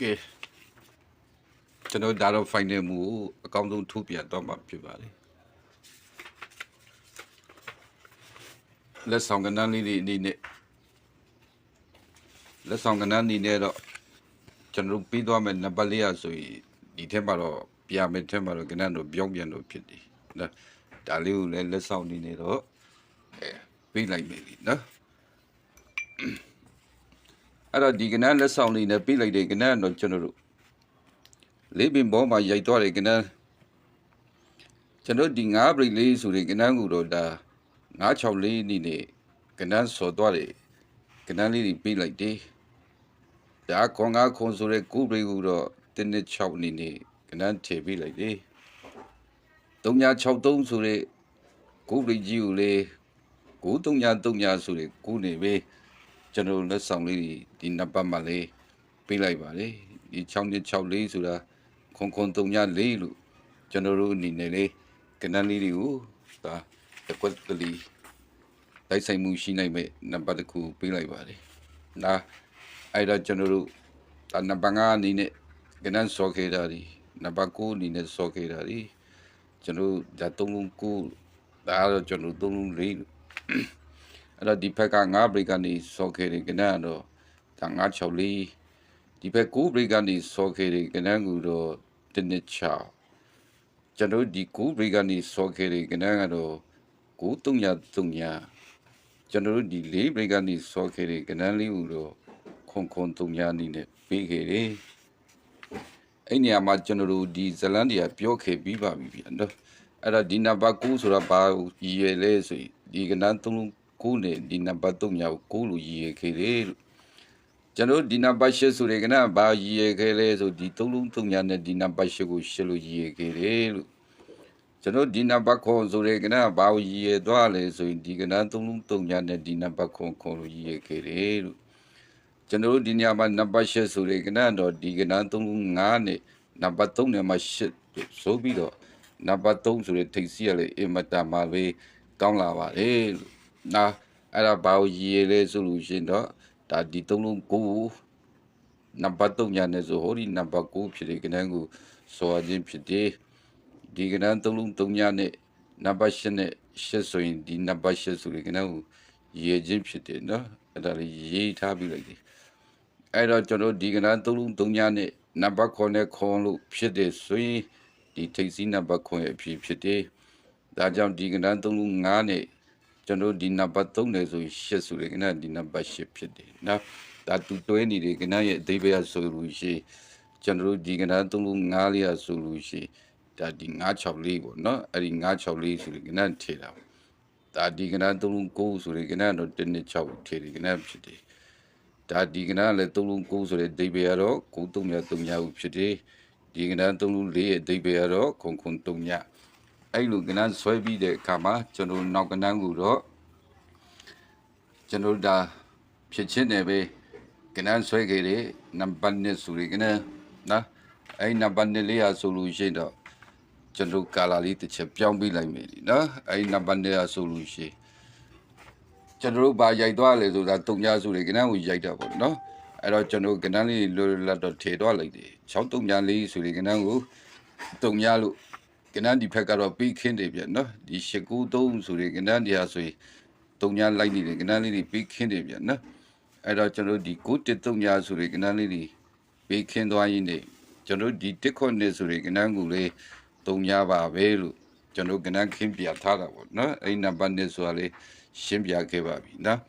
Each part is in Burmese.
ကဲကျွန်တော်ဒါတော့ final မူကိုအကောင်းဆုံးထုတ်ပြန်တော့မှာဖြစ်ပါလေလက်ဆောင်ကဏ္ဍလေးတွေအနေနဲ့လက်ဆောင်ကဏ္ဍအနေနဲ့တော့ကျွန်တော်ပြီးသွားမယ်နံပါတ်လေးရဆိုရင်ဒီထက်မှာတော့ပြမယ်ထက်မှာတော့ကဏ္ဍတော့ပြောင်းပြန်လို့ဖြစ်တယ်နော်ဒါလေးကိုလည်းလက်ဆောင်အနေနဲ့တော့အဲပြီးလိုက်မယ်လीနော် အဲ့တော့ဒီကနန်းလက်ဆောင်လေးနဲ့ပြလိုက်တဲ့ကနန်းတော့ကျွန်တော်တို့လေးပင်ဘောမှာရိုက်သွားတဲ့ကနန်းကျွန်တော်ဒီ9ပရိလေးဆိုတဲ့ကနန်းကိုတော့ဒါ964နေနဲ့ကနန်းဆော်သွားတယ်ကနန်းလေးတွေပြလိုက်တယ်ဒါခွန်9ခွန်ဆိုတဲ့9ပရိကိုတော့126နေနဲ့ကနန်းထည့်ပြလိုက်တယ်3963ဆိုတဲ့9ပရိကြီးကိုလေ9333ဆိုတဲ့9နေပဲ ကျွန်တော်လက်ဆောင်လေးတွေဒီနံပါတ်မှာလေးပေးလိုက်ပါလေဒီ6264ဆိုတာခွန်ခွန်34လို့ကျွန်တော်တို့အနေနဲ့လေးကဏ္ဍလေးတွေကိုဒါတစ်ခွက်ကလေးတိုက်ဆိုင်မှုရှိနိုင်မဲ့နံပါတ်တစ်ခုပေးလိုက်ပါလေဒါအဲ့တော့ကျွန်တော်တို့ဒါနံပါတ်5အနေနဲ့ကဏ္ဍစောခဲ့တာဒီနံပါတ်9အနေနဲ့စောခဲ့တာဒီကျွန်တော်ဒါ3လုံး9ဒါတော့ကျွန်တော်3လုံး4လို့ အဲ့တော့ဒီဘက်က9 break ကနေဆော့ခဲ့တယ်ကနန်းကတော့ဒါ964ဒီဘက်9 break ကနေဆော့ခဲ့တယ်ကနန်းကူတော့126ကျွန်တော်ဒီ9 break ကနေဆော့ခဲ့တယ်ကနန်းကတော့9333ကျွန်တော်တို့ဒီ4 break ကနေဆော့ခဲ့တယ်ကနန်းလေးကိုတော့ခွန်ခွန်3အနေနဲ့ပေးခဲ့တယ်အဲ့နေရာမှာကျွန်တော်တို့ဒီဇလန်တွေကပြောခဲ့ပြီးပါပြီဗျာနော်အဲ့တော့ဒီနံပါတ်9ဆိုတာဘာရည်ရွယ်လဲဆိုရင်ဒီကနန်း3လုံး 9နဲ့ဒီနံပါတ်3ညာကို9လို့ရည်ရွယ်ခဲ့တယ်လို့ကျွန်တော်ဒီနံပါတ်8ဆိုတဲ့ကနန်းဘာရည်ရွယ်ခဲ့လဲဆိုဒီ3လုံး3ညာနဲ့ဒီနံပါတ်8ကို8လို့ရည်ရွယ်ခဲ့တယ်လို့ကျွန်တော်ဒီနံပါတ်9ဆိုတဲ့ကနန်းဘာကိုရည်ရွယ်သွားလဲဆိုရင်ဒီကနန်း3လုံး3ညာနဲ့ဒီနံပါတ်9 9လို့ရည်ရွယ်ခဲ့တယ်လို့ကျွန်တော်တို့ဒီညမှာနံပါတ်8ဆိုတဲ့ကနန်းတော့ဒီကနန်း35နဲ့နံပါတ်3နဲ့မှ8ဆိုပြီးတော့နံပါတ်3ဆိုတဲ့ထိပ်စီးရလေအင်မတန်မှာပဲကောင်းလာပါတယ်လို့ နာအဲ့ဒါဘာကိုရည်ရလဲဆိုလို့ရှင်တော့ဒါဒီ3လုံး9နံပါတ်3ညာနဲ့ဆိုဟိုဒီနံပါတ်9ဖြစ်တဲ့ကနန်းကိုဆိုအချင်းဖြစ်တယ်ဒီကနန်း3လုံး3ညာနဲ့နံပါတ်8နဲ့8ဆိုရင်ဒီနံပါတ်8ဆိုတဲ့ကနန်းကိုရည်ချင်းဖြစ်တယ်နော်အဲ့ဒါလေးရေးထားပြီးလိုက်တယ်အဲ့တော့ကျွန်တော်ဒီကနန်း3လုံး3ညနဲ့နံပါတ်9နဲ့ခွန်လို့ဖြစ်တယ်ဆိုရင်ဒီထိပ်စီးနံပါတ်9ရဲ့အဖြစ်ဖြစ်တယ်။ဒါကြောင့်ဒီကနန်း3လုံး9နဲ့ ကျွန်တော်ဒီနံပါတ်3နဲ့ဆိုရင်8ဆိုရင်ကနန်းဒီနံပါတ်8ဖြစ်တယ်နော်။ဒါတူတွဲနေတယ်ကနန်းရဲ့အသေးပဲဆိုလို့ရှိရင်ကျွန်တော်ဒီကနန်း3လုံး9လေးရဆိုလို့ရှိရင်ဒါဒီ964ပေါ့နော်။အဲ့ဒီ964ဆိုရင်ကနန်းထေတာပေါ့။ဒါဒီကနန်း3လုံး9ဆိုရင်ကနန်းတော့126ထေတယ်ကနန်းဖြစ်တယ်။ဒါဒီကနန်းလည်း3လုံး9ဆိုတဲ့ဒိဗေကတော့9 3မြ3မြဟုဖြစ်တယ်ဒီကနန်း3လုံး4ရဲ့ဒိဗေကတော့ခွန်ခွန်3မြ အဲ့လိုကနန်းဆွဲပြီးတဲ့အခါမှာကျွန်တော်နောက်ကနန်းကိုတော့ကျွန်တော်ဒါဖြစ်ချင်းတယ်ပဲကနန်းဆွဲခဲ့တဲ့နံပါတ်1ဆိုတဲ့ကနန်းနော်အဲ့နံပါတ်1လေးရဆိုလို့ရှိရင်တော့ကျွန်တော်ကာလာလေးတစ်ချက်ပြောင်းပေးလိုက်မယ်လीနော်အဲ့နံပါတ်1ရဆိုလို့ရှိရင်ကျွန်တော်တို့ဘာရိုက်သွားလဲဆိုတာတုံညာဆိုလေကနန်းကိုရိုက်တာပေါ့နော်အဲ့တော့ကျွန်တော်ကနန်းလေးလွတ်လွတ်လပ်တော့ထေသွားလိုက်တယ်6တုံညာလေးဆိုလေကနန်းကိုတုံညာလို့ ကနန်းဒီဖက်ကတော့ပြီးခင်းတယ်ပြန်နော်ဒီ893ဆိုလေကနန်းဒီဟာဆိုရင်တုံညာလိုက်နေတယ်ကနန်းလေးတွေပြီးခင်းတယ်ပြန်နော်အဲ့တော့ကျွန်တော်ဒီ9တုံညာဆိုလေကနန်းလေးတွေပြီးခင်းသွားရင်းနေကျွန်တော်ဒီတစ်ခွနဲ့ဆိုလေကနန်းကိုလေတုံညာပါပဲလို့ကျွန်တော်ကနန်းခင်းပြထားတာပေါ့နော်အဲ့ဒီနံပါတ်နဲ့ဆိုတာလေရှင်းပြခဲ့ပါပြီနော်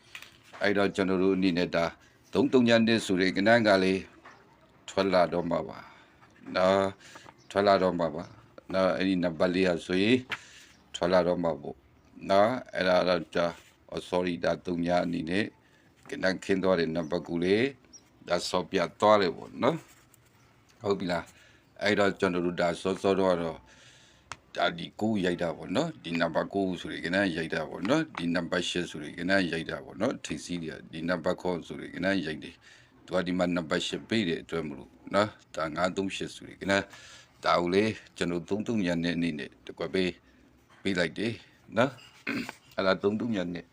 အဲ့တော့ကျွန်တော်တို့အနေနဲ့ဒါ33ညနှစ်ဆိုတဲ့ကနန်းကလေးထွက်လာတော့မှာပါနော်ထွက်လာတော့မှာပါ နော်အဲ့ဒီနံပါတ်လေးဟာဆိုရင်ထွက်လာတော့မှာပေါ့နော်အဲ့ဒါတော့ဒါ oh, sorry ဒါ3ညအနေနဲ့ကနန်းခင်းသွားတဲ့နံပါတ်ကူလေးဒါဆော့ပြသွားတယ်ပေါ့နော်ဟုတ်ပြီလားအဲ့တော့ကျွန်တော်တို့ဒါစောစောတော့တော့ဒါဒီကိုရိုက်တာပေါ့နော်ဒီနံပါတ်9ဆိုရင်ကနန်းရိုက်တာပေါ့နော်ဒီနံပါတ်10ဆိုရင်ကနန်းရိုက်တာပေါ့နော်ထိပ်စီးတွေကဒီနံပါတ်9ဆိုရင်ကနန်းရိုက်တယ်သူကဒီမှာနံပါတ်10ပေးတဲ့အတွက်မလို့နော်ဒါ938ဆိုရင်ကနန်း ဒါကိုလေကျွန်တော်33ညနဲ့အနေနဲ့တကွက်ပေးပေးလိုက်တယ်နော်အဲ့ဒါ33ညနဲ့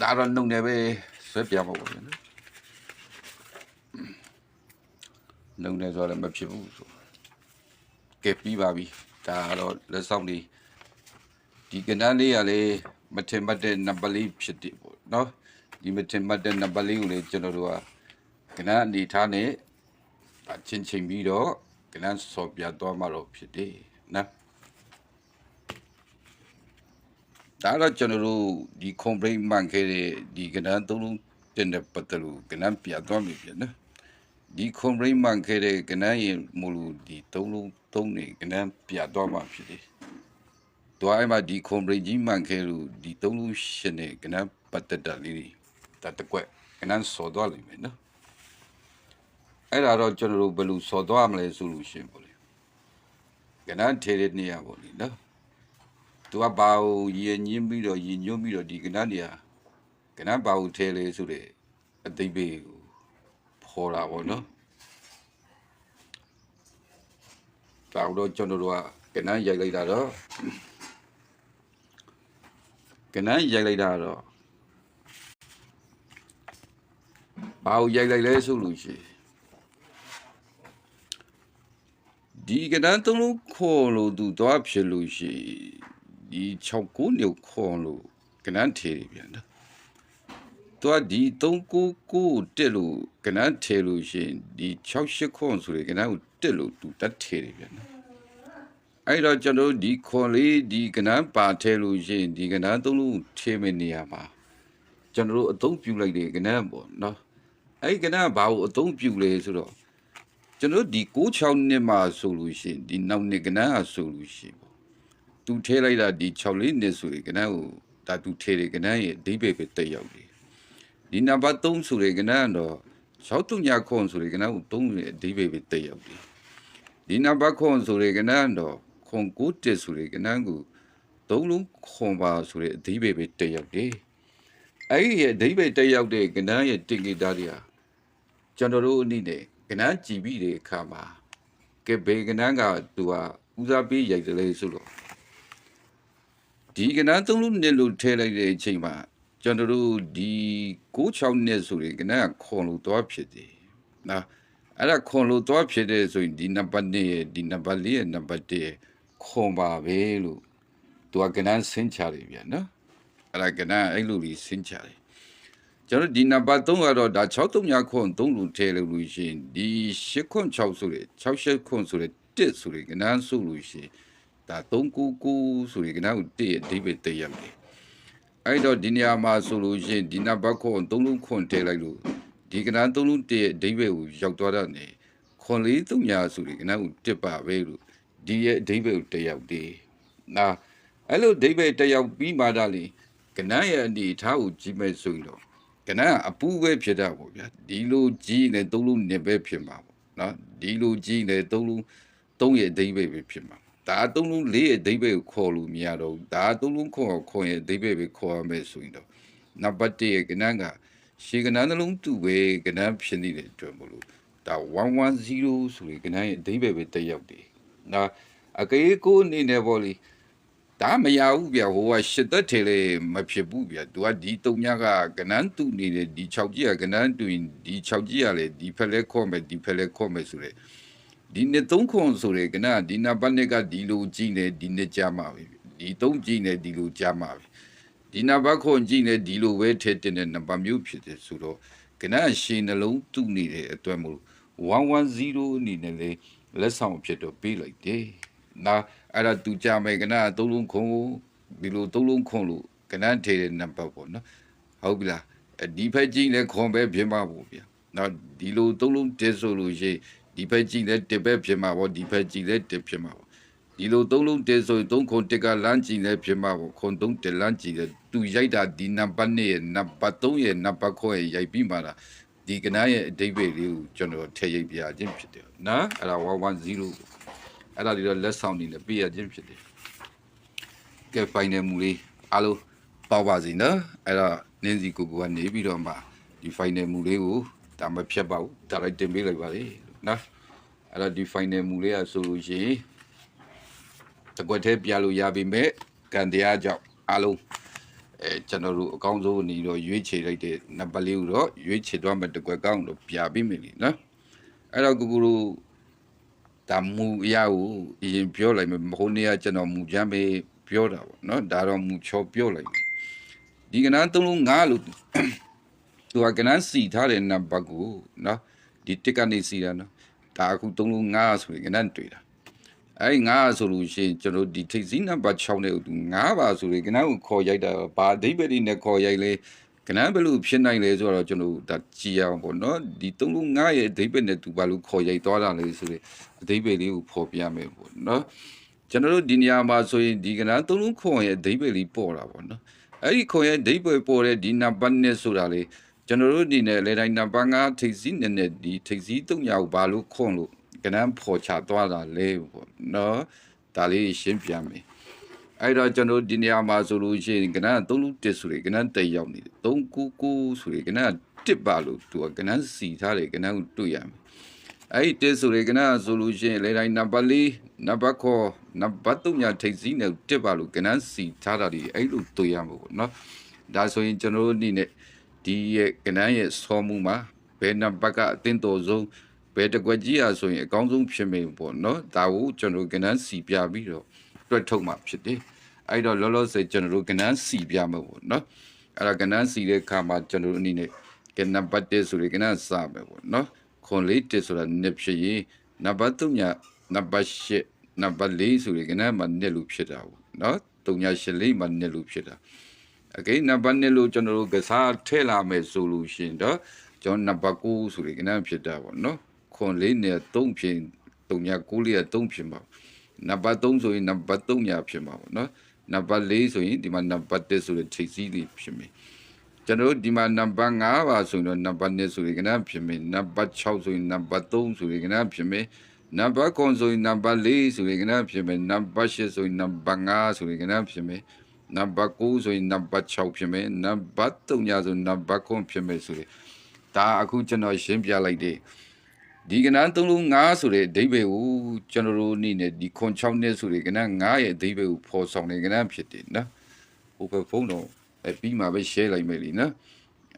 ဒါတော့နှုံနေပဲဆွဲပြမှာပေါ့ဗျာနော်နှုံနေဆိုတော့လည်းမဖြစ်ဘူးဆိုကဲပြီးပါပြီဒါကတော့လက်ဆောင်လေးဒီကဏ္ဍလေးကလေမထင်မှတ်တဲ့နံပါတ်လေးဖြစ်တယ်ပေါ့နော် ဒီမထင်မှတ်တဲ့နံပါတ်လေးကိုလေကျွန်တော်တို့ကကဏ္ဍအနေထားနဲ့အချင်းချင်းပြီးတော့ကဏ္ဍဆော်ပြသွားမှာတော့ဖြစ်တယ်နော်ဒါတော့ကျွန်တော်တို့ဒီ complaint မှန်ခဲ့တဲ့ဒီကဏ္ဍသုံးလုံးတင်တဲ့ပတ်သက်လို့ကဏ္ဍပြသွားပြီပြန်နော်ဒီ complaint မှန်ခဲ့တဲ့ကဏ္ဍရဲ့မူလို့ဒီသုံးလုံးသုံးနေကဏ္ဍပြသွားမှာဖြစ်တယ်။တွားအဲ့မှာဒီ complaint ကြီးမှန်ခဲ့လို့ဒီသုံးလုံးရှင်တဲ့ကဏ္ဍပတ်သက်တာလေးတွေ ဒါတစ်ကွက်ကဏ္ဍစော်သွားလိမ့်မယ်နော်။အဲ့ဒါတော့ကျွန်တော်တို့ဘယ်လိုစော်သွားမလဲဆိုလို့ရှင်ပေါ့လေ။ကဏ္ဍထေတဲ့နေရာပေါ့လေနော်။သူကဘာကိုရည်ညင်းပြီးတော့ရည်ညွှန်းပြီးတော့ဒီကဏ္ဍနေရာကဏ္ဍဘာကိုထဲလဲဆိုတဲ့အသိပေးကိုဖော်တာပေါ့နော်ဒါတော့ကျွန်တော်တို့ကကဏ္ဍရိုက်လိုက်တာတော့ကဏ္ဍရိုက်လိုက်တာတော့ ဘာကိုရိုက်လိုက်လဲဆိုလို့ရှိရင်ဒီကဏ္ဍသုံးလုံးခေါ်လို့သူသွားဖြစ်လို့ရှိရင်ဒီ6ကိုညခွန်လို့ကနန်းထေပြန်နော်ตัวဒီ399တက်လို့ကနန်းထေလို့ရှင်ဒီ68ခွန်ဆိုရယ်ကနန်းကိုတက်လို့သူတတ်ထေပြန်နော်အဲ့တော့ကျွန်တော်ဒီခွန်လေးဒီကနန်းပါထဲလို့ရှင်ဒီကနန်းသုံးလုံးထေမနေရမှာကျွန်တော်တို့အသုံးပြုလိုက်တယ်ကနန်းပေါ့နော် အဲ့ကနန်းဘာကိုအသုံးပြုလဲဆိုတော့ကျွန်တော်ဒီ96နှစ်မှာဆိုလို့ရှင်ဒီနောက်နှစ်ကနန်းဟာဆိုလို့ရှင်သူထဲလိုက်တာဒီ6လေးနှစ်ဆိုရင်ကနန်းကိုဒါသူထဲတယ်ကနန်းရဲ့အဓိပ္ပာယ်ပဲတက်ရောက်တယ်ဒီနံပါတ်3ဆိုရင်ကနန်းကတော့6ညခွန်ဆိုရင်ကနန်းကို3ရဲ့အဓိပ္ပာယ်ပဲတက်ရောက်တယ်ဒီနံပါတ်ခွန်ဆိုရင်ကနန်းတော့ခွန်9တက်ဆိုရင်ကနန်းကို3လုံးခွန်ပါဆိုတဲ့အဓိပ္ပာယ်ပဲတက်ရောက်တယ်အဲ့ဒီရဲ့အဓိပ္ပာယ်တက်ရောက်တဲ့ကနန်းရဲ့တင်ကိတာတွေဟာ ကျွန်တော်တို့အနေနဲ့ကနန်းကြည်ပြီးတဲ့အခါမှာကဲဘေကနန်းကသူကဦးစားပေးရိုက်တယ်လေဆိုတော့ဒီကနန်းသုံးလို့နှစ်လို့ထဲလိုက်တဲ့အချိန်မှာကျွန်တော်တို့ဒီ96နှစ်ဆိုရင်ကနန်းကခွန်လို့သွားဖြစ်တယ်နော်အဲ့ဒါခွန်လို့သွားဖြစ်တဲ့ဆိုရင်ဒီနံပါတ်1ရဲ့ဒီနံပါတ်4ရဲ့နံပါတ်1ရဲ့ခွန်ပါပဲလို့သူကကနန်းဆင်းချတယ်ဗျာနော်အဲ့ဒါကနန်းအဲ့လိုကြီးဆင်းချတယ် ကျွန်တော်ဒီနံပါတ်3ကတော့ဒါ63ခွန်3လို့ထဲလို့လို့ရှိရင်ဒီ8ခွန်6ဆိုတဲ့68ခွန်ဆိုတဲ့1ဆိုတဲ့ကနန်းဆိုလို့ရှိရင်ဒါ399ဆိုရင်ကနဦးတည့်ရဲ့အဓိပ္ပာယ်တည့်ရမယ်အဲ့တော့ဒီနေရာမှာဆိုလို့ရှိရင်ဒီနံပါတ်ခွန်3လုံးခွန်ထည့်လိုက်လို့ဒီကနန်း3လုံးတည့်ရဲ့အဓိပ္ပာယ်ကိုရောက်သွားတာနေခွန်လေး3ညာဆိုရင်ကနဦးတစ်ပါပဲလို့ဒီရဲ့အဓိပ္ပာယ်ကိုတည့်ရောက်တယ်နာအဲ့လိုအဓိပ္ပာယ်တည့်ရောက်ပြီးမှဒါလေကနန်းရဲ့အနေထားကိုကြည့်မဲ့ဆိုရင်တော့ ကနန်းကအပူပဲဖြစ်တာပေါ့ဗျာဒီလိုကြီးနေ3လုံးနေပဲဖြစ်မှာပေါ့နော်ဒီလိုကြီးနေ3လုံး3ရဲ့အဓိပ္ပာယ်ပဲဖြစ်မှာဒါအသုံးလုံးလေးရဲ့အဓိပ္ပာယ်ကိုခေါ်လို့မရတော့ဘူးဒါအသုံးလုံးခေါ်ခေါ်ရဲ့အဓိပ္ပာယ်ပဲခေါ်ရမယ်ဆိုရင်တော့နံပါတ်1ရဲ့ကဏ္ဍကရှေကဏ္ဍနှလုံးတူပဲကဏ္ဍဖြစ်နေတဲ့အတွက်မလို့ဒါ110ဆိုရင်ကဏ္ဍရဲ့အဓိပ္ပာယ်ပဲတက်ရောက်တယ်ဒါအကေးကိုအနေနဲ့ပေါ့လေ ဒါမရဘူးဗျဟိုကရှစ်သက်ထဲလေမဖြစ်ဘူးဗျသူကဒီတုံညကကနန်းတူနေတယ်ဒီ6ကြီးကကနန်းတူရင်ဒီ6ကြီးကလေဒီဖက်လဲခေါ်မယ်ဒီဖက်လဲခေါ်မယ်ဆိုတဲ့ဒီနှစ်သုံးခွန်ဆိုရယ်ကနဒီနံပါတ်နှစ်ကဒီလိုကြည့်နေဒီနှစ်ကြာမှာပဲဒီသုံးကြည့်နေဒီလိုကြာမှာပဲဒီနံပါတ်ခွန်ကြည့်နေဒီလိုပဲထည့်တင်တဲ့နံပါတ်မျိုးဖြစ်တယ်ဆိုတော့ကနရှင်းနှလုံးတူနေတဲ့အတွက်မို့110အနေနဲ့လေလက်ဆောင်ဖြစ်တော့ပေးလိုက်တယ်နာ အဲ့ဒါသူကြာမယ်ကနသုံးလုံးခွန်ကိုဒီလိုသုံးလုံးခွန်လို့ကနထည့်တဲ့နံပါတ်ပေါ့နော်ဟုတ်ပြီလားဒီဖက်ကြည့်လဲခွန်ပဲပြင်ပါဘူးဗျာနော်ဒီလိုသုံးလုံးတက်ဆိုလို့ရှိရင်ဒီဘက်ကြည့်လဲတစ်ဘက်ဖြစ်မှာပေါ့ဒီဘက်ကြည့်လဲတစ်ဖြစ်မှာပေါ့ဒီလိုသုံးလုံးတစ်ဆိုရင်သုံးခုတစ်ကလမ်းကြည့်လဲဖြစ်မှာပေါ့ခွန်သုံးတစ်လမ်းကြည့်လဲသူရိုက်တာဒီနံပါတ်2ရဲ့နံပါတ်3ရဲ့နံပါတ်9ရဲ့ရိုက်ပြီးမှလာဒီကနားရဲ့အဓိပ္ပာယ်လေးကိုကျွန်တော်ထည့်ရိုက်ပြခြင်းဖြစ်တယ်နော်အဲ့ဒါ110 အဲ့ဒါဒီတော့လက်ဆောင်နေနဲ့ပြရခြင်းဖြစ်တယ်ကဲဖိုင်နယ်မူလေးအားလုံးပေါ့ပါစီနော်အဲ့တော့နင်းစီကိုကိုကနေပြီးတော့မှဒီဖိုင်နယ်မူလေးကိုဒါမဖြတ်ပါဘူးဒါလိုက်တင်ပေးလိုက်ပါလေနော်အဲ့တော့ဒီ final မူလေးอ่ะဆိုလို့ရှိရင်တကွက်သေးပြလို့ရပြီမဲ့ကန်တရားကြောင့်အားလုံးအဲကျွန်တော်တို့အကောင်းဆုံးအနေတော့ရွေးချယ်လိုက်တဲ့နံပါတ်လေးကိုတော့ရွေးချယ်သွားမယ်တကွက်ကောင်းတော့ပြပေးမယ်လीနော်အဲ့တော့ကိုကိုတို့ ဒါမူအရာကိုအရင်ပြောလိုက်မယ်မဟုတ်နေရကျွန်တော်မူချမ်းပဲပြောတာပေါ့နော်ဒါတော့မူချောပြောလိုက်မယ်ဒီကနန်းသုံးလုံးငါလို့သူကကနန်းစီထားတဲ့နံပါတ်ကိုနော်ဒီတစ်ကနေစီတာနော်ဒါအခုသုံးလုံးငါဆိုရင်ကနန်းတွေ့တာအဲ့ငါဆိုလို့ရှိရင်ကျွန်တော်ဒီထိပ်စီးနံပါတ်6နဲ့သူ9ပါဆိုရင်ကနန်းကိုခေါ်ရိုက်တာဘာအဓိပ္ပာယ်တွေနဲ့ခေါ်ရိုက်လဲ ကနန်းဘယ်လိုဖြစ်နိုင်လဲဆိုတော့ကျွန်တော်ဒါကြည်အောင်ပေါ့နော်ဒီ3လုံး9ရဲ့အဓိပ္ပာယ်နဲ့သူဘာလို့ခေါ်ရိုက်သွားတာလဲဆိုရင်အဓိပ္ပာယ်လေးကိုဖော်ပြမယ်ပေါ့နော်ကျွန်တော်တို့ဒီနေရာမှာဆိုရင်ဒီကနန်း3လုံးခေါ်ရဲ့အဓိပ္ပာယ်လေးပေါ်တာပေါ့နော်အဲ့ဒီခေါ်ရဲ့အဓိပ္ပာယ်ပေါ်တဲ့ဒီနံပါတ်နဲ့ဆိုတာလေကျွန်တော်တို့ဒီနဲ့လေတိုင်းနံပါတ်9ထိပ်စီးနဲ့နဲ့ဒီထိပ်စီး3ညာကိုဘာလို့ခွန်လို့ကနန်းဖော်ချသွားတာလဲပေါ့နော်ဒါလေးရှင်းပြမယ် အဲ့တော့ကျွန်တော်ဒီနေရာမှာဆိုလို့ရှိရင်ကဏ္ဍ3လူ1ဆိုရင်ကဏ္ဍတက်ရောက်နေတယ်399ဆိုရင်ကဏ္ဍ1ပါလို့သူကကဏ္ဍစီထားတယ်ကဏ္ဍကိုတွေ့ရမယ်အဲ့ဒီ1ဆိုရင်ကဏ္ဍဆိုလို့ရှိရင်လေတိုင်းနံပါတ်4နံပါတ်9နံပါတ်3ညာထိပ်စီးနဲ့1ပါလို့ကဏ္ဍစီထားတာဒီအဲ့လိုတွေ့ရမှာပေါ့နော်ဒါဆိုရင်ကျွန်တော်တို့အနေနဲ့ဒီရဲ့ကဏ္ဍရဲ့စောမှုမှာဘယ်နံပါတ်ကအတင်းတော်ဆုံးဘယ်တကွက်ကြီးอ่ะဆိုရင်အကောင်းဆုံးဖြစ်မယ်ပေါ့နော်ဒါကိုကျွန်တော်ကဏ္ဍစီပြပြီးတော့ တွက်ထုတ်မှာဖြစ်တယ်အဲ့တော့လောလောဆယ်ကျွန်တော်တို့ကဏ္ဍစီပြမှာပေါ့เนาะအဲ့ဒါကဏ္ဍစီတဲ့အခါမှာကျွန်တော်တို့အနေနဲ့ကဏ္ဍပတ်တဲ့ဆိုရင်ကဏ္ဍစမယ်ပေါ့เนาะခွန်လေးတစ်ဆိုတာနှစ်ဖြစ်ရင်နံပါတ်3ညနံပါတ်8နံပါတ်4ဆိုရင်ကဏ္ဍမှာနှစ်လို့ဖြစ်တာပေါ့เนาะ3ည8လေးမှာနှစ်လို့ဖြစ်တာ โอเคနံပါတ်1လို့ကျွန်တော်တို့ကစားထည့်လာမယ်ဆိုလို့ရှိရင်တော့ကျွန်တော်နံပါတ်9ဆိုရင်ကဏ္ဍဖြစ်တာပေါ့เนาะခွန်လေးနဲ့3ဖြစ်3ည9လေးက3ဖြစ်မှာ နံပါတ်3ဆိုရင်နံပါတ်3ညာဖြစ်မှာပေါ့နော်နံပါတ်4ဆိုရင်ဒီမှာနံပါတ်1ဆိုတဲ့ထိပ်စီးတွေဖြစ်မယ်ကျွန်တော်ဒီမှာနံပါတ်5ပါဆိုရင်တော့နံပါတ်1ဆိုရင်ကဏ္ဍဖြစ်မယ်နံပါတ်6ဆိုရင်နံပါတ်3ဆိုရင်ကဏ္ဍဖြစ်မယ်နံပါတ်9ဆိုရင်နံပါတ်4ဆိုရင်ကဏ္ဍဖြစ်မယ်နံပါတ်10ဆိုရင်နံပါတ်5ဆိုရင်ကဏ္ဍဖြစ်မယ်နံပါတ်9ဆိုရင်နံပါတ်6ဖြစ်မယ်နံပါတ်3ညာဆိုနံပါတ်9ဖြစ်မယ်ဆိုရင်ဒါအခုကျွန်တော်ရှင်းပြလိုက်တယ် ဒီကဏ္ဍ3လုံး9ဆိုတဲ့အဓိပ္ပာယ်ကိုကျွန်တော်တို့အနေနဲ့ဒီခွန်6နဲ့ဆိုတဲ့ကဏ္ဍ9ရဲ့အဓိပ္ပာယ်ကိုဖော်ဆောင်တဲ့ကဏ္ဍဖြစ်တယ်နော်ဟိုဘက်ဖုန်းတော့အပြီးမှပဲ share လိုက်မယ်လीနော်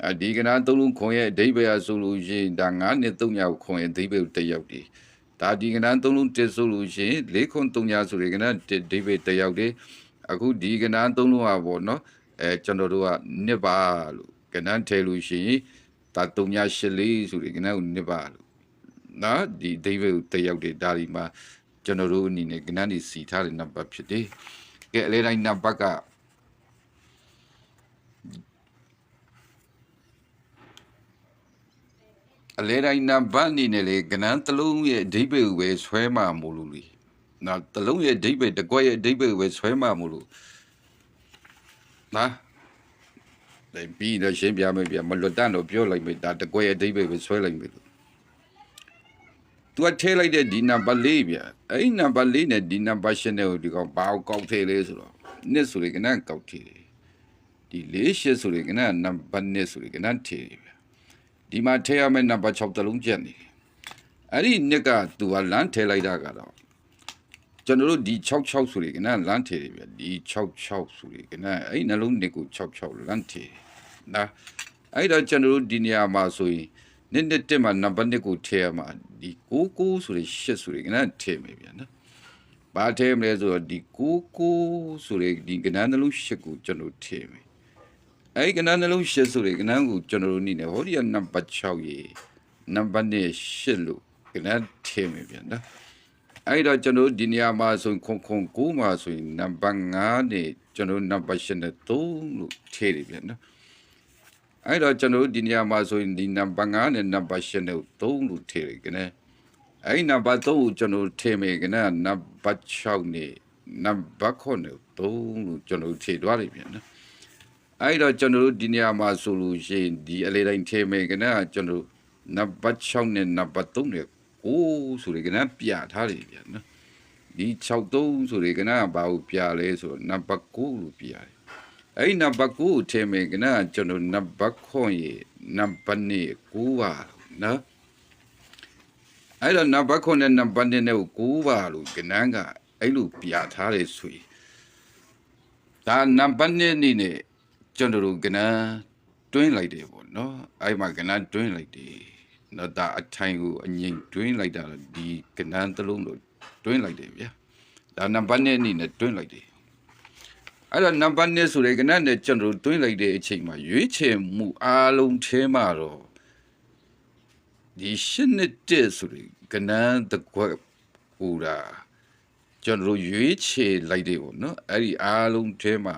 အဲဒီကဏ္ဍ3လုံးခွန်ရဲ့အဓိပ္ပာယ်ဆိုလို့ရှိရင်ဒါ9နဲ့3ညကိုခွန်ရဲ့အဓိပ္ပာယ်ကိုတက်ရောက်တယ်ဒါဒီကဏ္ဍ3လုံးတက်ဆိုလို့ရှိရင်4ခွန်3ညဆိုတဲ့ကဏ္ဍအဓိပ္ပာယ်တက်ရောက်တယ်အခုဒီကဏ္ဍသုံးလုံးอ่ะပေါ့နော်အဲကျွန်တော်တို့ကနှစ်ပါလို့ကဏ္ဍထဲလို့ရှိရင်ဒါ3ည8လေးဆိုတဲ့ကဏ္ဍကိုနှစ်ပါလို့ နော်ဒီဒိဗေကိုတက်ရောက်တဲ့ဒါဒီမှာကျွန်တော်တို့အနေနဲ့ကဏ္ဍနေစီထားတဲ့နံပါတ်ဖြစ်တယ်ကဲအလဲတိုင်းနံပါတ်ကအလဲတိုင်းနံပါတ်အနေနဲ့လေကဏ္ဍတစ်လုံးရဲ့အဓိပ္ပာယ်ကိုပဲဆွဲမှာမို့လို့လေနော်တစ်လုံးရဲ့အဓိပ္ပာယ်တစ်ကွက်ရဲ့အဓိပ္ပာယ်ကိုပဲဆွဲမှာမို့လို့နော်ဒါပြီးတော့ရှင်းပြမယ်ပြမလွတ်တန့်တော့ပြောလိုက်မယ်ဒါတစ်ကွက်ရဲ့အဓိပ္ပာယ်ပဲဆွဲလိုက်မယ်လို့ သူကထဲလိုက်တဲ့ဒီနံပါတ်၄ဗျအဲ့ဒီနံပါတ်၄နဲ့ဒီနံပါတ်၈နဲ့ကိုဒီကောင်ဘာကိုကောက်ထဲလဲဆိုတော့နှစ်ဆိုရင်ကနန်းကောက်ထဲတယ်ဒီ၄၈ဆိုရင်ကနန်းနံပါတ်2ဆိုရင်ကနန်းထဲတယ်ဗျဒီမှာထဲရမယ့်နံပါတ်6တလုံးကျက်နေတယ်အဲ့ဒီနှစ်ကသူကလမ်းထဲလိုက်တာကတော့ကျွန်တော်တို့ဒီ66ဆိုရင်ကနန်းလမ်းထဲတယ်ဗျဒီ66ဆိုရင်ကနန်းအဲ့ဒီနှလုံးနှစ်ကို66လမ်းထဲတယ်နော်အဲ့တော့ကျွန်တော်တို့ဒီနေရာမှာဆိုရင် နှစ်နှစ်တက်မှာနံပါတ်1ကိုထည့်ရမှာဒီ99ဆိုရင်8ဆိုရင်ကနန်းထည့်မယ်ဗျနော်ဘာထည့်မလဲဆိုတော့ဒီ99ဆိုရင်ဒီကနန်းနှလုံး8ကိုကျွန်တော်ထည့်မယ်အဲ့ဒီကနန်းနှလုံး8ဆိုရင်ကနန်းကိုကျွန်တော်တို့နေနေဟောဒီကနံပါတ်6ရေနံပါတ်1 8လို့ကနန်းထည့်မယ်ဗျနော်အဲ့တော့ကျွန်တော်တို့ဒီနေရာမှာဆိုရင်ခွန်ခွန်9မှာဆိုရင်နံပါတ်5နဲ့ကျွန်တော်တို့နံပါတ်8နဲ့3လို့ထည့်တယ်ဗျနော် အဲ့တော့ကျွန်တော်တို့ဒီနေရာမှာဆိုရင်ဒီနံပါတ်9နဲ့နံပါတ်10နဲ့3လို့ထည့်ရကနေအဲ့ဒီနံပါတ်3ကိုကျွန်တော်ထည့်မယ်ကနေနံပါတ်6နဲ့နံပါတ်9နဲ့3လို့ကျွန်တော်ထည့်သွားလိမ့်မယ်နော်အဲ့တော့ကျွန်တော်တို့ဒီနေရာမှာဆိုလို့ရှိရင်ဒီအလေးတိုင်းထည့်မယ်ကနေကျွန်တော်နံပါတ်6နဲ့နံပါတ်3နဲ့9ဆိုရကနေပြထားတယ်ဗျာနော်ဒီ63ဆိုရကနေဘာကိုပြလဲဆိုတော့နံပါတ်9လို့ပြရတယ် အဲ့ဒီနံပါတ်9ကိုထည့်မယ်ကနကျွန်တော်နံပါတ်9ရေနံပါတ်2 9ပါနော်အဲ့တော့နံပါတ်9နဲ့နံပါတ်2နဲ့ကို9ပါလို့ကနန်းကအဲ့လိုပြထားတယ်ဆိုရင်ဒါနံပါတ်2နေနဲ့ကျွန်တော်တို့ကနန်းတွင်းလိုက်တယ်ပေါ့နော်အဲ့မှာကနန်းတွင်းလိုက်တယ်နော်ဒါအထိုင်ကိုအငိမ့်တွင်းလိုက်တာဒီကနန်းတစ်လုံးလို့တွင်းလိုက်တယ်ဗျာဒါနံပါတ်1အနေနဲ့တွင်းလိုက်တယ် အဲ့တော့နံပါတ်1ဆိုတဲ့ကနန်းနဲ့ကျွန်တော်တို့တွင်းလိုက်တဲ့အချိန်မှာရွေးချယ်မှုအားလုံးထဲမှာတော့ဒီရှင်းနေတဲ့ဆိုတဲ့ကနန်းတစ်ခွက်ဟူတာကျွန်တော်တို့ရွေးချယ်လိုက်တယ်ပေါ့နော်အဲ့ဒီအားလုံးထဲမှာ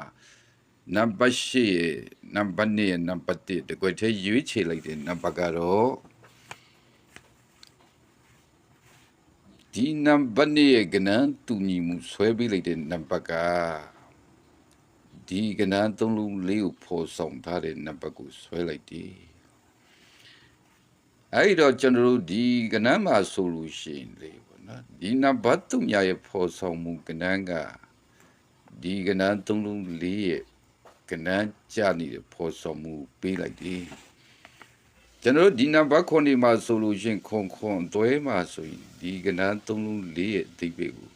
နံပါတ်၈ရဲ့နံပါတ်2ရဲ့နံပါတ်1တကွက်သေးရွေးချယ်လိုက်တဲ့နံပါတ်ကတော့ဒီနံပါတ်2ရဲ့ကဏ္ဍတူညီမှုဆွဲပေးလိုက်တဲ့နံပါတ်က ဒီကဏ္ဍသုံးလုံးလေးကိုဖော်ဆောင်ထားတဲ့နံပါတ်ကိုဆွဲလိုက်တယ်အဲ့တော့ကျွန်တော်တို့ဒီကဏ္ဍမှာဆိုလို့ရှိရင်လေပေါ့နော်ဒီနံပါတ်3ရဲ့ဖော်ဆောင်မှုကဏ္ဍကဒီကဏ္ဍသုံးလုံးလေးရဲ့ကနန်းကြနေတဲ့ဖော်ဆောင်မှုပေးလိုက်တယ်ကျွန်တော်တို့ဒီနံပါတ်9မှာဆိုလို့ရှင်ခွန်ခွန်တွဲမှာဆိုရင်ဒီကနန်း3လုံး4ရဲ့အသိပ္ပယ်ကို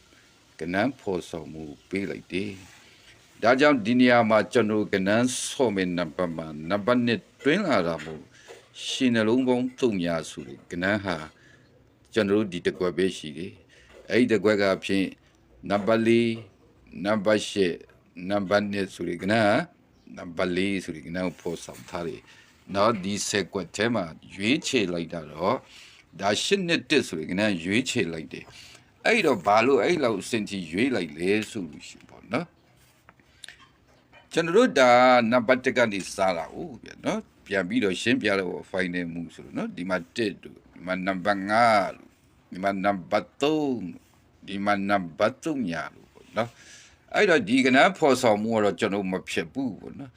ကနန်းဖော်ဆောင်မှုပေးလိုက်တယ် ဒါကြောင့်ဒီနေရာမှာကျွန်တော်ကနန်းဆော့မဲ့နံပါတ်မှာနံပါတ်1တွင်းလာတာမို့ရှင်နှလုံးပေါင်း3ညာဆိုတဲ့ကနန်းဟာကျွန်တော်တို့ဒီတစ်ကွက်ပဲရှိတယ်အဲ့ဒီတစ်ကွက်ကဖြင့်နံပါတ်4နံပါတ်8နံပါတ်1ဆိုတဲ့ကနန်းဟာနံပါတ်4ဆိုတဲ့ကနန်းကိုဖော်ဆောင်ထားတယ်။နောက်ဒီဆက်ကွက်ထဲမှာရွေးချယ်လိုက်တာတော့ဒါရှစ်နှစ်တစ်ဆိုတဲ့ကနန်းရွေးချယ်လိုက်တယ်။အဲ့တော့ဘာလို့အဲ့လောက်အစင်တီရွေးလိုက်လဲဆိုလို့ရှိပေါ့နော်။ ကျွန်တော်တို့ဒါနံပါတ်1ကနေစားလာဦးဗျနော်။ပြန်ပြီးတော့ရှင်းပြတော့ final မှုဆိုလို့နော်ဒီမှာ1တို့ဒီမှာနံပါတ်5လို့ဒီမှာနံပါတ်3ဒီမှာနံပါတ်3ညာလို့ပေါ့နော်။အဲ့တော့ဒီကဏ္ဍဖော်ဆောင်မှုကတော့ကျွန်တော်မဖြစ်ဘူးပေါ့နော်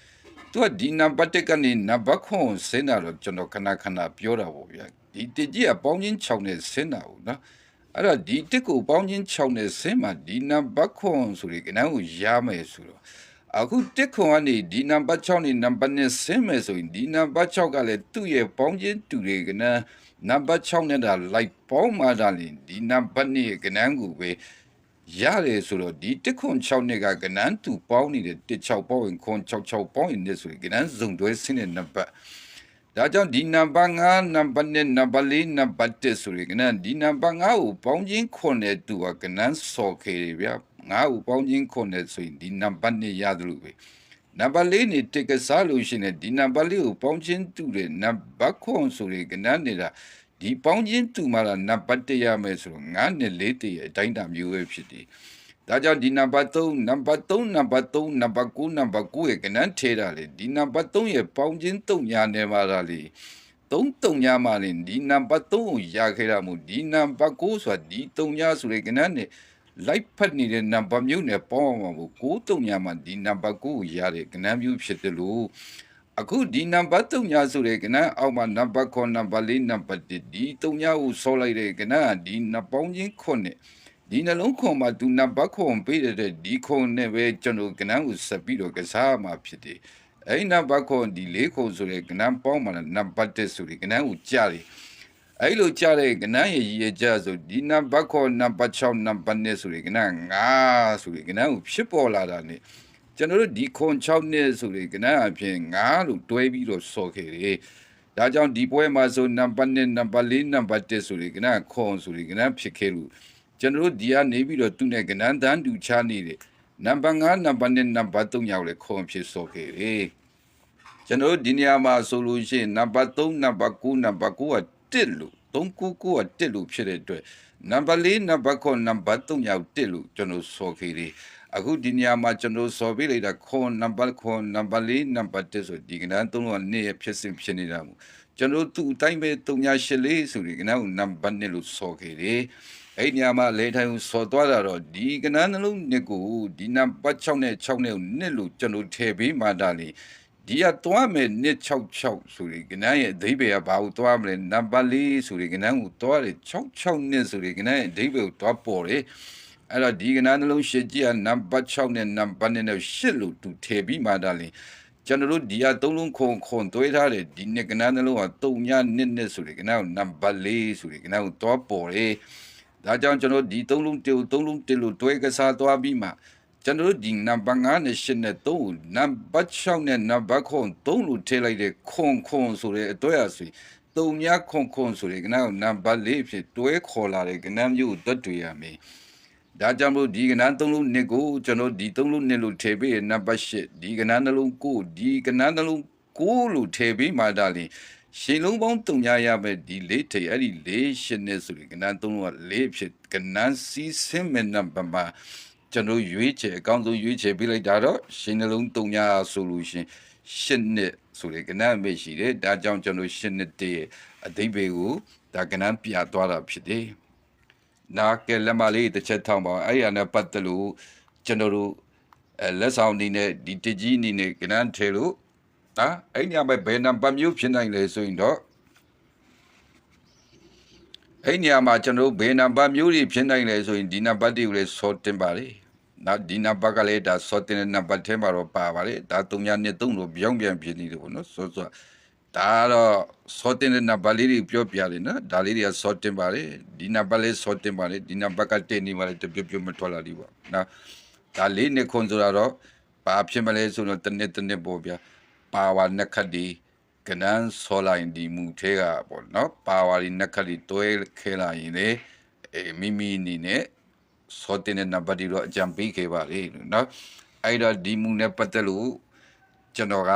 သူကဒီနံပါတ်1ကနေနံပါတ်9ဆင်းတာတော့ကျွန်တော်ခဏခဏပြောတာပေါ့ဗျာဒီတကြီးကပေါင်းချင်း6နဲ့ဆင်းတာပေါ့နော်အဲ့တော့ဒီတစ်ကိုပေါင်းချင်း6နဲ့ဆင်းမှာဒီနံပါတ်9ဆိုတဲ့ကဏ္ဍကိုရမယ်ဆိုတော့ အခုတစ်ခွန်ကနေဒီနံပါတ်6နဲ့နံပါတ်9ဆင်းမယ်ဆိုရင်ဒီနံပါတ်6ကလည်းသူ့ရဲ့ပေါင်းချင်းတူတဲ့ကဏ္ဍနံပါတ်6နဲ့ဒါလိုက်ပေါင်းမှသာလင်ဒီနံပါတ်2ရဲ့ကဏ္ဍကိုပဲရတယ်ဆိုတော့ဒီတစ်ခွန်6နှစ်ကကနန်းတူပေါင်းနေတဲ့16ပေါင်းရင်ခွန်66ပေါင်းရင်နဲ့ဆိုရင်ကနန်းစုံတွဲဆင်းတဲ့နံပါတ်ဒါကြောင့်ဒီနံပါတ်5နံပါတ်1နံပါတ်4နံပါတ်1ဆိုရင်ကနန်းဒီနံပါတ်5ကိုပေါင်းချင်းခွန်နဲ့တူကကနန်းစော်ခေဗျာ 5ကိုပေါင်းချင်းခွန်နဲ့ဆိုရင်ဒီနံပါတ်2ရတယ်လို့ပဲနံပါတ်4နေတစ်ကစားလို့ရှိရင်ဒီနံပါတ်4ကိုပေါင်းချင်းတူတဲ့နံပါတ်ခွန်ဆိုရင်ကနန်းနေတာဒီပေါင်းချင်းတူမှလာနံပါတ်1ရမယ်ဆိုတော့9နဲ့4တည်းရဲ့အတိုင်းတာမျိုးပဲဖြစ်တယ်ဒါကြောင့်ဒီနံပါတ်3နံပါတ်3နံပါတ်3နံပါတ်9နံပါတ်9ရဲ့ကနန်းထဲတာလေဒီနံပါတ်3ရဲ့ပေါင်းချင်း3ညာနေမှာလာလေ3 3ညာမှာလေဒီနံပါတ်3ကိုရခဲ့တာမို့ဒီနံပါတ်9ဆိုတာဒီ3ညာဆိုတဲ့ကနန်းနဲ့ လိုက်ဖတ်နေတဲ့နံပါတ်မျိုးနဲ့ပေါင်းအောင်မို့9 3ညာမှာဒီနံပါတ်9ကိုရတဲ့ကနန်းမျိုးဖြစ်တယ်လို့အခုဒီနံပါတ်3ညာဆိုတဲ့ကနန်းအောက်မှာနံပါတ်9နံပါတ်4နံပါတ်1ဒီ3ညာကိုဆောလိုက်တဲ့ကနန်းကဒီနပေါင်းချင်း9နဲ့ဒီနှလုံးခွန်မှာသူနံပါတ်ခွန်ပေးတဲ့ဒီခွန်နဲ့ပဲကျွန်တော်ကနန်းကိုဆက်ပြီးတော့ကစားမှာဖြစ်တယ်အဲ့နံပါတ်ခွန်ဒီလေးခွန်ဆိုတဲ့ကနန်းပေါင်းမှာနံပါတ်1ဆိုတဲ့ကနန်းကိုကြားတယ် အဲ့လိုကြားတဲ့ကနန်းရဲ့ရည်ရကြဆိုဒီနံပါတ်ခွန်နံပါတ်6နံပါတ်2ဆိုတဲ့ကနန်း9ဆိုတဲ့ကနန်းကိုဖြစ်ပေါ်လာတာ ਨੇ ကျွန်တော်တို့ဒီခွန်6နှစ်ဆိုတဲ့ကနန်းအဖြစ်9လို့တွဲပြီးတော့စော်ခဲ့တယ်ဒါကြောင့်ဒီပွဲမှာဆိုနံပါတ်1နံပါတ်4နံပါတ်1ဆိုတဲ့ကနန်းခွန်ဆိုတဲ့ကနန်းဖြစ်ခဲ့လို့ကျွန်တော်တို့ဒီကနေပြီးတော့သူနဲ့ကနန်းတန်းတူချနေတဲ့နံပါတ်5နံပါတ်1နံပါတ်3ရောက်လေခွန်ဖြစ်စော်ခဲ့တယ်ကျွန်တော်တို့ဒီနေရာမှာဆိုလို့ရှိရင်နံပါတ်3နံပါတ်9နံပါတ်9က 1လို့399က1လို့ဖြစ်တဲ့အတွက်နံပါတ်4နံပါတ်9နံပါတ်3ရောက်1လို့ကျွန်တော်စော်ခဲ့တယ်အခုဒီနေရာမှာကျွန်တော်စော်ပေးလိုက်တာခွန်နံပါတ်ခွန်နံပါတ်4နံပါတ်1ဆိုဒီကနန်း3ကနေ့ရဖြစ်စဉ်ဖြစ်နေတာမို့ကျွန်တော်သူ့အတိုင်းပဲ384ဆိုဒီကနန်းကိုနံပါတ်2လို့စော်ခဲ့တယ်အဲ့ဒီညမှာလေထိုင်ကိုစော်သွားတာတော့ဒီကနန်းနှလုံးနှစ်ကိုဒီနံပါတ်6နဲ့6နဲ့ကိုနှစ်လို့ကျွန်တော်ထည့်ပေးမှဒါလေ ဒီကသွားမယ်နှစ်66ဆိုရင်ကနန်းရဲ့အဓိပ္ပာယ်ကဘာကိုသွားမလဲနံပါတ်4ဆိုရင်ကနန်းကိုသွားတယ်66နှစ်ဆိုရင်ကနန်းရဲ့အဓိပ္ပာယ်ကိုသွားပေါ်တယ်အဲ့တော့ဒီကနန်းနှလုံးရှစ်ကြီးကနံပါတ်6နဲ့နံပါတ်2နဲ့8လို့သူထည့်ပြီးမှဒါလေကျွန်တော်တို့ဒီဟာသုံးလုံးခွန်ခွန်တွေးထားတယ်ဒီနှစ်ကနန်းနှလုံးက3ညနှစ်နှစ်ဆိုရင်ကနန်းကိုနံပါတ်4ဆိုရင်ကနန်းကိုသွားပေါ်တယ်ဒါကြောင့်ကျွန်တော်ဒီသုံးလုံးတေသုံးလုံးတေလို့တွဲကစားသွားပြီးမှ ကျွန်တော်တို့ဒီနံပါတ်9နဲ့10နဲ့3ကိုနံပါတ်6နဲ့နံပါတ်9 3လို့ထည့်လိုက်တဲ့ခွန်ခွန်ဆိုတဲ့အတွေ့အဆွေတုံမြခွန်ခွန်ဆိုတဲ့ကနန်းကိုနံပါတ်4ဖြစ်တွဲခေါ်လာတဲ့ကနန်းမျိုးကိုတွတ်တွေ့ရမယ်ဒါကြောင့်မို့ဒီကနန်း3လုံးနှစ်ကိုကျွန်တော်ဒီ3လုံးနှစ်လို့ထည့်ပြီးနံပါတ်8ဒီကနန်းနှလုံး9ဒီကနန်းနှလုံး9လို့ထည့်ပြီးမှဒါလင်ရှင်လုံးပေါင်းတုံညာရမယ်ဒီလေးထိပ်အဲ့ဒီလေးရှင်းနေဆိုရင်ကနန်း3လုံးကလေးဖြစ်ကနန်းစီးစင်းမဲ့နံပါတ်မှာ ကျွန်တော်ရွေးချယ်အကောင်းဆုံးရွေးချယ်ပေးလိုက်တာတော့ရှင်နှလုံးတုံညာဆိုလို့ရှင်ရှစ်နှစ်ဆိုလေကနန်းမေရှိတယ်ဒါကြောင့်ကျွန်တော်ရှစ်နှစ်တည်းအသိပေကိုဒါကနန်းပြသွားတာဖြစ်တယ်နာကဲလက်မလေးတစ်ချက်ထောင်းပါအဲ့ရနဲ့ပတ်သက်လို့ကျွန်တော်တို့အဲလက်ဆောင်အနေနဲ့ဒီတကြီးအနေနဲ့ကနန်းထဲလို့နော်အဲ့ညမှာဘယ်နံပါတ်မျိုးဖြစ်နိုင်လဲဆိုရင်တော့အဲ့ညမှာကျွန်တော်တို့ဘယ်နံပါတ်မျိုးတွေဖြစ်နိုင်လဲဆိုရင်ဒီနံပါတ်တွေကိုလည်းစောတင်ပါလေ နောက်ဒီနံပါတ်ကလည်းဒါစောတင်တဲ့နံပါတ်ထဲမှာတော့ပါပါလေဒါ3ညနဲ့3လို့ပြောင်းပြန်ဖြစ်နေတယ်ပေါ့နော်စောစောဒါတော့စောတင်တဲ့နံပါတ်လေးတွေပြောပြလေနော်ဒါလေးတွေကစောတင်ပါလေဒီနံပါတ်လေးစောတင်ပါလေဒီနံပါတ်ကတင်နေပါလေတပြပြမထွက်လာလိမ့်ပါနော်ဒါလေးနဲ့ခွန်ဆိုတာတော့ဘာဖြစ်မလဲဆိုတော့တစ်နှစ်တစ်နှစ်ပေါ့ဗျာပါဝါနှစ်ခတ်ဒီကနန်းစောလိုက်ဒီမူထဲကပေါ့နော်ပါဝါဒီနှစ်ခတ်ဒီတွဲခဲလာရင်လေအေးမိမိအနေနဲ့ စောတင်တဲ့နံပါတ်တွေတော့အကြံပေးခဲ့ပါလေလို့နော်အဲ့တော့ဒီမူနဲ့ပတ်သက်လို့ကျွန်တော်က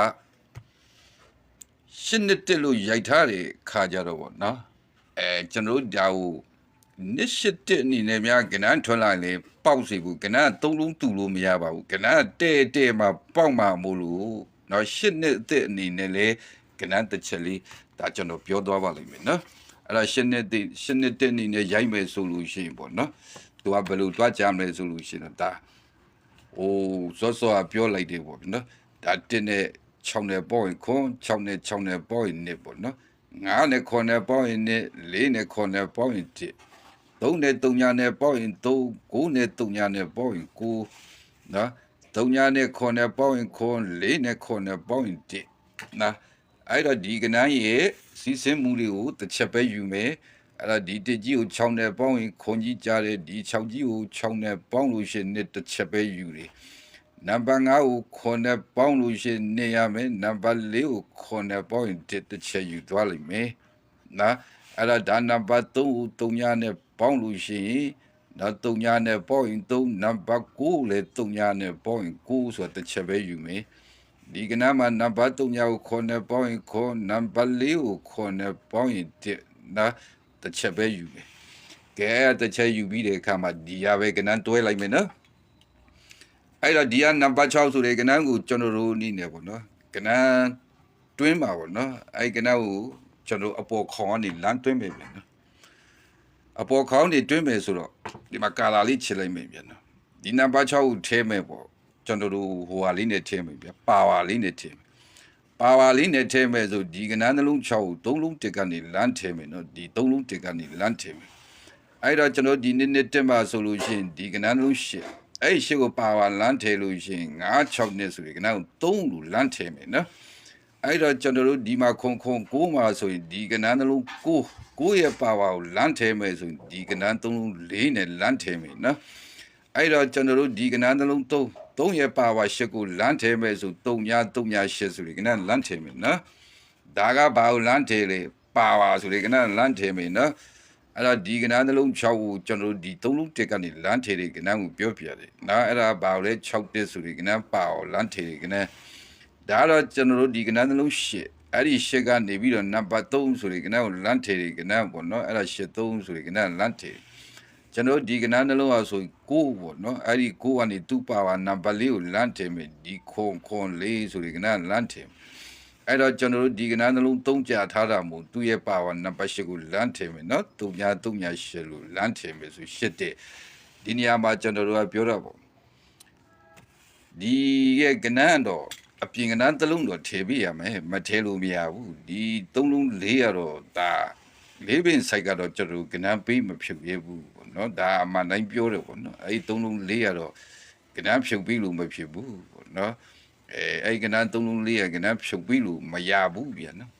ရှင်းနှစ်တက်လို့ရိုက်ထားတဲ့ခါကြတော့ဗောနော်အဲကျွန်တော်ဒါကိုနစ်ရှစ်တက်အနေနဲ့များကဏ္ဍထွက်လာရင်ပေါက်စီဘူးကဏ္ဍသုံးလုံးတူလို့မရပါဘူးကဏ္ဍတဲ့တဲ့မှာပေါက်မှာမို့လို့နော်ရှစ်နှစ်တက်အနေနဲ့လေကဏ္ဍတစ်ချက်လေးဒါကျွန်တော်ပြောသွားပါလိမ့်မယ်နော်အဲ့ဒါရှစ်နှစ်တက်ရှစ်နှစ်တက်အနေနဲ့ရိုက်မယ်ဆိုလို့ရှိရင်ဗောနော် သူကဘယ်လိုတွားကြမလဲဆိုလို့ရှိရင်တော့ဒါဟိုစောစောကပြောလိုက်တယ်ပေါ့နော်ဒါတင်းနဲ့6နဲ့ပေါ့ရင်ခွန်6နဲ့6နဲ့ပေါ့ရင်နှစ်ပေါ့နော်9နဲ့9နဲ့ပေါ့ရင်နှစ်4နဲ့9နဲ့ပေါ့ရင်တစ်3နဲ့3ညာနဲ့ပေါ့ရင်3 9နဲ့3ညာနဲ့ပေါ့ရင်9နော်3ညာနဲ့9နဲ့ပေါ့ရင်ခွန်4နဲ့9နဲ့ပေါ့ရင်တစ်နော်အဲ့တော့ဒီကနန်းရဲ့စီးစင်းမှုတွေကိုတစ်ချက်ပဲယူမယ် အဲ့တော့ဒီတစ်ကြီးကို6နဲ့ပေါင်းရင်ခွန်ကြီးကြားတယ်ဒီ6ကြီးကို6နဲ့ပေါင်းလို့ရှိရင်နှစ်တစ်ချက်ပဲယူတယ်နံပါတ်5ကိုခွန်နဲ့ပေါင်းလို့ရှိရင်နှစ်ရမယ်နံပါတ်4ကိုခွန်နဲ့ပေါင်းရင်တစ်တစ်ချက်ယူသွားလိမ့်မယ်နော်အဲ့တော့ဒါနံပါတ်3ကို3ညနဲ့ပေါင်းလို့ရှိရင်နောက်3ညနဲ့ပေါင်းရင်3နံပါတ်9လည်း3ညနဲ့ပေါင်းရင်9ဆိုတော့တစ်ချက်ပဲယူမယ်ဒီကနေ့မှာနံပါတ်3ညကိုခွန်နဲ့ပေါင်းရင်ခွန်နံပါတ်4ကိုခွန်နဲ့ပေါင်းရင်တစ်နော် တစ်ချက်ပဲယူမယ်ကဲတစ်ချက်ယူပြီးတဲ့အခါမှာဒီရပဲကနန်းတွဲလိုက်မယ်နော်အဲ့တော့ဒီကနံပါတ်6ဆိုတဲ့ကနန်းကိုကျွန်တော်တို့နေနေပေါ့နော်ကနန်းတွင်းပါပေါ့နော်အဲ့ကနန်းကိုကျွန်တော်အပေါ်ခေါင်းကနေလမ်းတွင်းမယ်ပြန်နော်အပေါ်ခေါင်းနေတွင်းမယ်ဆိုတော့ဒီမှာကာလာလေးချစ်လိုက်မယ်ပြန်နော်ဒီနံပါတ်6ကိုထဲမယ်ပေါ့ကျွန်တော်တို့ဟိုဟာလေးနဲ့ထဲမယ်ပြန်ပါဝါလေးနဲ့ထဲမယ် ပါဝါလေးနဲ့ထဲမဲ့ဆိုဒီကနန်းနှလုံး6ကို3လုံးတစ်ကနေလမ်းထဲမယ်နော်ဒီ3လုံးတစ်ကနေလမ်းထဲမယ်အဲ့တော့ကျွန်တော်ဒီနေ့နေ့တက်မှာဆိုလို့ရှိရင်ဒီကနန်းနှလုံး8အဲ့ရှစ်ကိုပါဝါလမ်းထဲလို့ရှိရင်9 6နှစ်ဆိုရင်ကနန်းကို3လို့လမ်းထဲမယ်နော်အဲ့တော့ကျွန်တော်တို့ဒီမှာခုံခုံ9မှာဆိုရင်ဒီကနန်းနှလုံး9 9ရဲ့ပါဝါကိုလမ်းထဲမယ်ဆိုရင်ဒီကနန်း3လုံး4နဲ့လမ်းထဲမယ်နော် အဲ့တော့ကျွန်တော်တို့ဒီကနန်းနှလုံး3 3ရဲ့ပါဝါရှစ်ကိုလမ်းထဲမဲ့ဆို3ည3ညရှစ်ဆိုလေကနလမ်းထဲမယ်နော်ဒါကဘာကိုလမ်းထဲလေပါဝါဆိုလေကနလမ်းထဲမယ်နော်အဲ့တော့ဒီကနနှလုံး6ကိုကျွန်တော်တို့ဒီ3လုံးတက်ကနေလမ်းထဲလေကနကိုပြောပြတယ်နော်အဲ့ဒါဘာကိုလဲ6တက်ဆိုလေကနပါဝါလမ်းထဲလေကနဒါတော့ကျွန်တော်တို့ဒီကနနှလုံး8အဲ့ဒီရှစ်ကနေပြီးတော့နံပါတ်3ဆိုလေကနကိုလမ်းထဲလေကနပေါ့နော်အဲ့ဒါ8 3ဆိုလေကနလမ်းထဲ ကျွန်တော်ဒီကနားနှလုံးအားဆိုကိုပေါ့နော်အဲ့ဒီကိုကနေသူ့ပါဝါနံပါတ်လေးကိုလမ်းတင်မယ်ဒီခွန်ခွန်လေးဆိုဒီကနားလမ်းတင်အဲ့တော့ကျွန်တော်တို့ဒီကနားနှလုံးသုံးကြထားတာမို့သူ့ရဲ့ပါဝါနံပါတ်၈ကိုလမ်းတင်မယ်နော်သူများသူများ၈လို့လမ်းတင်မယ်ဆို၈တဲ့ဒီနေရာမှာကျွန်တော်တို့ကပြောတော့ပေါ့ဒီရဲ့ကနန်းတော့အပြင်ကနန်းတစ်လုံးတော့ထည့်ပြရမယ်မထည့်လို့မရဘူးဒီသုံးလုံးလေးရတော့ဒါလေးပင်ဆိုင်ကတော့ကျွန်တော်ကနန်းပေးမဖြစ်ရဘူးပေါ့ နော်ဒါအမှန်တိုင်းပြောတယ်ပေါ့နော်အဲ့ဒီသုံးလုံးလေးရတော့ကနန်းဖြုတ်ပြီးလို့မဖြစ်ဘူးပေါ့နော်အဲအဲ့ကနန်းသုံးလုံးလေးရကနန်းဖြုတ်ပြီးလို့မရဘူးဗျာနော်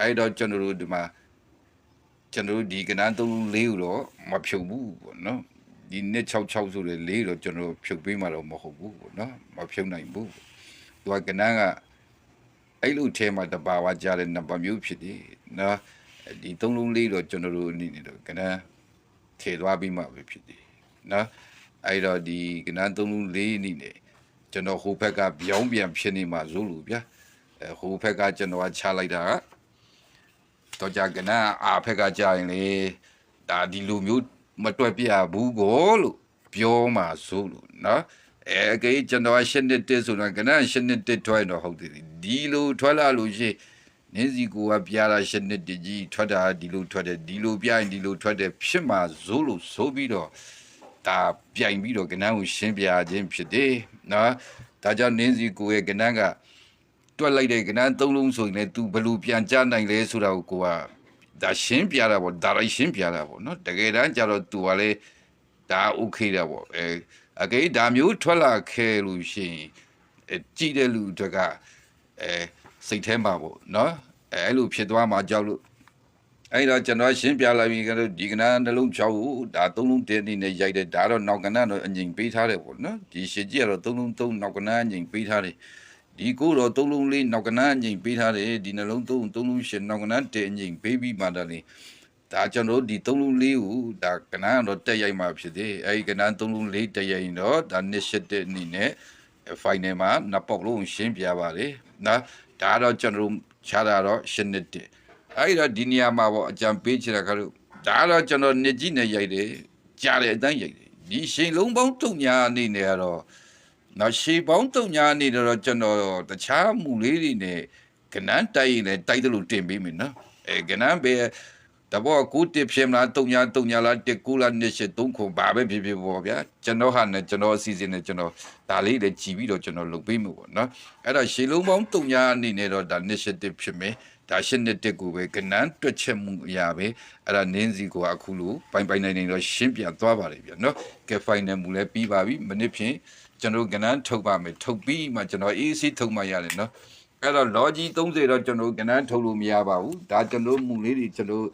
အဲ့တော့ကျွန်တော်တို့ဒီမှာကျွန်တော်တို့ဒီကနန်းသုံးလုံးလေးကိုတော့မဖြုတ်ဘူးပေါ့နော်ဒီဒီနှစ်66ဆိုတဲ့လေးတော့ကျွန်တော်ဖြုတ်ပေးမှာတော့မဟုတ်ဘူးပေါ့နော်မဖြုတ်နိုင်ဘူးသူကကနန်းကအဲ့လိုထဲမှာတပါဝါကြားတဲ့နံပါတ်မျိုးဖြစ်တယ်နော်ဒီသုံးလုံးလေးတော့ကျွန်တော်တို့အနေနဲ့တော့ကနန်း ထေသွားပြီးမှပဲဖြစ်တယ်နော်အဲ့တော့ဒီကနန်းသုံးလုံးလေးအနေနဲ့ကျွန်တော်ဟိုဘက်ကပြောင်းပြန်ဖြစ်နေမှာဇို့လို့ဗျာအဲဟိုဘက်ကကျွန်တော်ကချလိုက်တာကတော့ကြကနန်းအာဘက်ကကြာရင်လေဒါဒီလိုမျိုးမတွက်ပြဘူးကိုလို့ပြောမှာဆိုလို့နော်အဲအကေကျွန်တော်ကရှင်းနှစ်တစ်ဆိုတော့ကနန်းရှင်းနှစ်တစ်ထွက်ရင်တော့ဟုတ်တယ်ဒီလိုထွက်လာလို့ရှိရင် နင်းစီကိုကပြားတာရှစ်နှစ်တကြီးထွက်တာဒီလိုထွက်တယ်ဒီလိုပြရင်ဒီလိုထွက်တယ်ဖြစ်မှာဇိုးလို့ဆိုပြီးတော့ဒါပြိုင်ပြီးတော့ကနန်းကိုရှင်းပြခြင်းဖြစ်တယ်နော်ဒါကြောင့်နင်းစီကိုရဲ့ကနန်းကတွက်လိုက်တဲ့ကနန်းသုံးလုံးဆိုရင်လည်း तू ဘယ်လိုပြန်ကြနိုင်လဲဆိုတာကိုကိုကဒါရှင်းပြတာပေါ့ဒါရိုက်ရှင်းပြတာပေါ့နော်တကယ်တမ်းကျတော့ तू ကလေဒါ okay တာပေါ့အဲအကေဒါမျိုးထွက်လာခဲ့လို့ရှိရင်အဲကြည့်တဲ့လူတွေကအဲ စိတ်ထဲမှာပေါ့နော်အဲအဲ့လိုဖြစ်သွားမှာကြောက်လို့အဲ့တော့ကျွန်တော်ရှင်းပြလိုက်ပြီကတော့ဒီကနာနှလုံးချောက်ကိုဒါသုံးလုံးတင်းနေနဲ့ရိုက်တယ်ဒါတော့နောက်ကနာတော့အငိမ်ပေးထားတယ်ပေါ့နော်ဒီရှင်းကြီးကတော့သုံးလုံးသုံးနောက်ကနာအငိမ်ပေးထားတယ်ဒီကိုတော့သုံးလုံးလေးနောက်ကနာအငိမ်ပေးထားတယ်ဒီနှလုံးသုံးသုံးလုံးရှင်းနောက်ကနာတဲ့အငိမ်ပေးပြီးမှတော့လေဒါကျွန်တော်ဒီသုံးလုံးလေးကိုဒါကနာတော့တက်ရိုက်မှာဖြစ်တယ်အဲ့ဒီကနာသုံးလုံးလေးတက်ရိုက်ရင်တော့ဒါနှစ်ရှစ်တဲ့အနေနဲ့ဖိုင်နယ်မှာနှစ်ပေါက်လုံးရှင်းပြပါလေနော် ဒါတော့ကျွန်တော်တို့ခြားတာတော့ရှင်းနေတယ်အဲ့တော့ဒီနေရာမှာပေါ့အကြံပေးချင်တာကတော့ဒါတော့ကျွန်တော်နှစ်ကြီးနဲ့ရိုက်တယ်ကြားတယ်အတိုင်းရိုက်တယ်ဒီရှင်လုံးပေါင်းတုံညာအနေနဲ့ကတော့နော်ရှေပေါင်းတုံညာအနေနဲ့တော့ကျွန်တော်တခြားမူလေးတွေနဲ့ကနန်းတိုက်ရင်လည်းတိုက်တယ်လို့တင်ပေးမယ်နော်အဲကနန်းပဲ တဘောကိုတစ်ဖြစ်မလားတုံညာတုံညာလားတစ်ကူလားနှစ်ရှစ်သုံးခုဘာပဲဖြစ်ဖြစ်ပေါ့ဗျာကျွန်တော်ဟာနဲ့ကျွန်တော်အစီအစဉ်နဲ့ကျွန်တော်ဒါလေးလည်းကြည်ပြီးတော့ကျွန်တော်လုပ်ပေးမှာပေါ့နော်အဲ့တော့ရှေလုံးပေါင်းတုံညာအနေနဲ့တော့ဒါနှစ်ရှစ်တစ်ဖြစ်မယ်ဒါရှစ်နှစ်တစ်ကိုပဲကနန်းတွက်ချက်မှုအရာပဲအဲ့ဒါနင်းစီကိုအခုလိုပိုင်ပိုင်နိုင်နိုင်တော့ရှင်းပြသွားပါတယ်ဗျာနော်ကဲဖိုင်နယ်မူလည်းပြီးပါပြီမနစ်ဖြင့်ကျွန်တော်ကနန်းထုတ်ပါမယ်ထုတ်ပြီးမှကျွန်တော်အေးအေးထုတ်မှရတယ်နော်အဲ့တော့ logic 30တော့ကျွန်တော်ကဏ္ဍထုတ်လို့မရပါဘူးဒါကျွန်တော်မူလေးတွေကျွန်တော်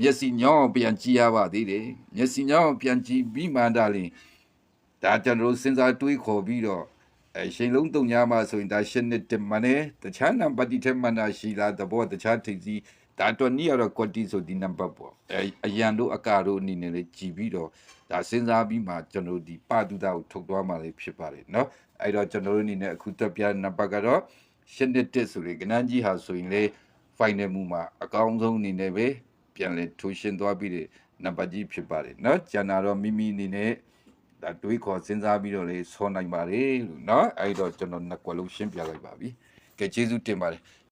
မျက်စိညောင်းအောင်ပြန်ကြည့်ရပါသေးတယ်မျက်စိညောင်းအောင်ပြန်ကြည့်ပြီးမှဒါလင်ဒါကျွန်တော်စဉ်းစားတွေးခေါ်ပြီးတော့အဲရှင်လုံးတုံညာမှာဆိုရင်ဒါရှင်းနေတယ်မနဲ့တခြားနံပါတ်ဒီထဲမှာနာရှိလားတဘောတခြားထိပ်စီဒါတော့နီးရတော့ quality ဆိုဒီနံပါတ်ပေါ့အဲအရန်တို့အကာတို့အနေနဲ့လေကြည်ပြီးတော့ဒါစဉ်းစားပြီးမှကျွန်တော်ဒီပတုဒကိုထုတ်သွားမှာလေးဖြစ်ပါတယ်เนาะအဲ့တော့ကျွန်တော်တို့အနေနဲ့အခုတက်ပြနံပါတ်ကတော့ ရှင်းတဲ့တက်ဆိုရင်ကနန်းကြီးဟာဆိုရင်လေ final မူမှာအကောင်းဆုံးအနေနဲ့ပဲ ပြန်လဲထိုးရှင်းသွားပြီးတဲ့နံပါတ်ကြီးဖြစ်ပါတယ်เนาะကျန်တာတော့မိမိအနေနဲ့ဒါတွေးခေါ်စဉ်းစားပြီးတော့လေဆောနိုင်ပါတယ်လို့เนาะအဲ့တော့ကျွန်တော်နှစ်ကွက်လုံးရှင်းပြလိုက်ပါပြီကဲကျေးဇူးတင်ပါတယ်